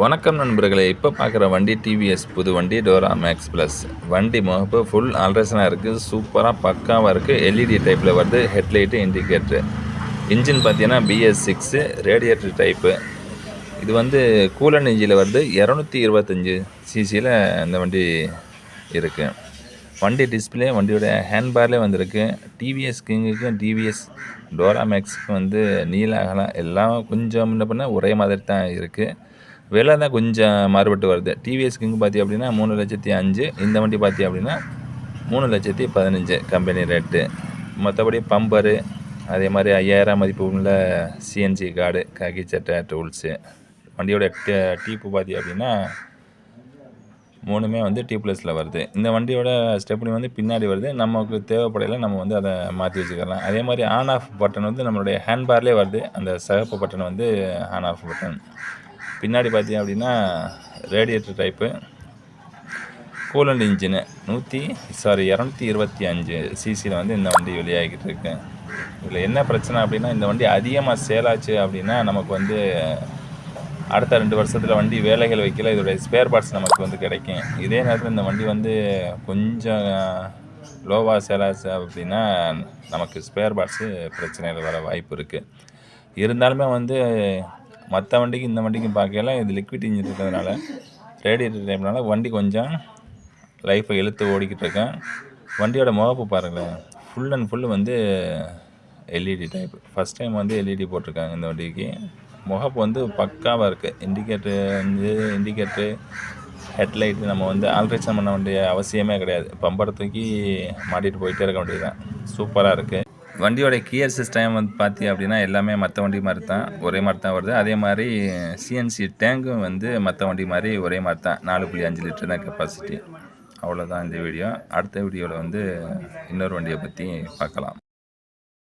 வணக்கம் நண்பர்களே இப்போ பார்க்குற வண்டி டிவிஎஸ் புது வண்டி டோரா மேக்ஸ் ப்ளஸ் வண்டி முகப்பு ஃபுல் ஆல்ட்ரேஷனாக இருக்குது சூப்பராக பக்காவாக இருக்குது எல்இடி டைப்பில் வருது ஹெட்லைட்டு இண்டிகேட்ரு இன்ஜின் பார்த்தீங்கன்னா பிஎஸ் சிக்ஸு ரேடியேட்டர் டைப்பு இது வந்து கூலன் இன்ஜியில் வருது இரநூத்தி இருபத்தஞ்சி சிசியில் இந்த வண்டி இருக்குது வண்டி டிஸ்பிளே வண்டியோட ஹேண்ட்பார்லேயே வந்திருக்கு. டிவிஎஸ் கிங்குக்கும் டிவிஎஸ் டோரா மேக்ஸுக்கும் வந்து நீல எல்லாம் கொஞ்சம் முன்ன பின்ன ஒரே மாதிரி தான் இருக்குது விலை தான் கொஞ்சம் மாறுபட்டு வருது. டிவிஎஸ் கிங் பார்த்தி அப்படின்னா மூணு லட்சத்தி அஞ்சு இந்த வண்டி பார்த்தி அப்படின்னா மூணு லட்சத்தி பதினஞ்சு கம்பெனி ரேட்டு மற்றபடி பம்பரு அதே மாதிரி ஐயாயிரம் மதிப்பு உள்ள சிஎன்ஜி கார்டு காக்கி சட்டை டூல்ஸு வண்டியோட டீப்பு பார்த்தி அப்படின்னா மூணுமே வந்து டியூப்லெஸில் வருது. இந்த வண்டியோட ஸ்டெப்னி வந்து பின்னாடி வருது. நமக்கு தேவைப்படையில நம்ம வந்து அதை மாற்றி வச்சுக்கலாம். அதே மாதிரி ஆன் ஆஃப் பட்டன் வந்து நம்மளுடைய ஹேண்ட்பார்லேயே வருது. அந்த சகப்பு பட்டன் வந்து ஆன் ஆஃப் பட்டன் பின்னாடி பார்த்தீங்க அப்படின்னா ரேடியேட்டர் டைப்பு கூலண்ட் இன்ஜினு நூற்றி சாரி இரநூத்தி இருபத்தி அஞ்சு சிசியில் வந்து இந்த வண்டி வெளியாகிக்கிட்டு இருக்கு. இதில் என்ன பிரச்சனை அப்படின்னா இந்த வண்டி அதிகமாக சேலாச்சு அப்படின்னா நமக்கு வந்து அடுத்த ரெண்டு வருஷத்தில் வண்டி வேலைகள் வைக்கல இதோடைய ஸ்பேர் பார்ட்ஸ் நமக்கு வந்து கிடைக்கும். இதே நேரத்தில் இந்த வண்டி வந்து கொஞ்சம் லோவாக சேலாச்சு அப்படின்னா நமக்கு ஸ்பேர் பார்ட்ஸு பிரச்சனைகள் வர வாய்ப்பு இருக்குது இருந்தாலுமே வந்து மற்ற வண்டிக்கு இந்த வண்டிக்கும் பார்க்கல இது லிக்விட் இன்ஜின் இருக்கிறதுனால ரேடியேட்டர் டைப்னால வண்டி கொஞ்சம் லைஃப்பை இழுத்து ஓடிக்கிட்டு இருக்கேன். வண்டியோட முகப்பு பாருங்களேன். ஃபுல் அண்ட் ஃபுல் வந்து எல்இடி டைப் ஃபஸ்ட் டைம் வந்து எல்இடி போட்டிருக்காங்க இந்த வண்டிக்கு. முகப்பு வந்து பக்காவாக இருக்குது இண்டிகேட்ரு வந்து இண்டிகேட்ரு ஹெட்லைட்டு நம்ம வந்து ஆல்ட்ரேஷன் பண்ண வேண்டிய அவசியமே கிடையாது. பம்பரை தூக்கி மாட்டிகிட்டு போயிட்டே இருக்க வேண்டியது தான் சூப்பராக இருக்குது வண்டியோட கியர் சிஸ்டம் வந்து பார்த்தி அப்படின்னா எல்லாமே மற்ற வண்டி மாதிரி தான் ஒரே மாதிரி தான் வருது. அதே மாதிரி சிஎன்சி டேங்கும் வந்து மற்ற வண்டி மாதிரி ஒரே மாதிரி தான் நாலு புள்ளி அஞ்சு லிட்டர் தான் கெப்பாசிட்டி அவ்வளோதான் இந்த வீடியோ. அடுத்த வீடியோவில் வந்து இன்னொரு வண்டியை பற்றி பார்க்கலாம்.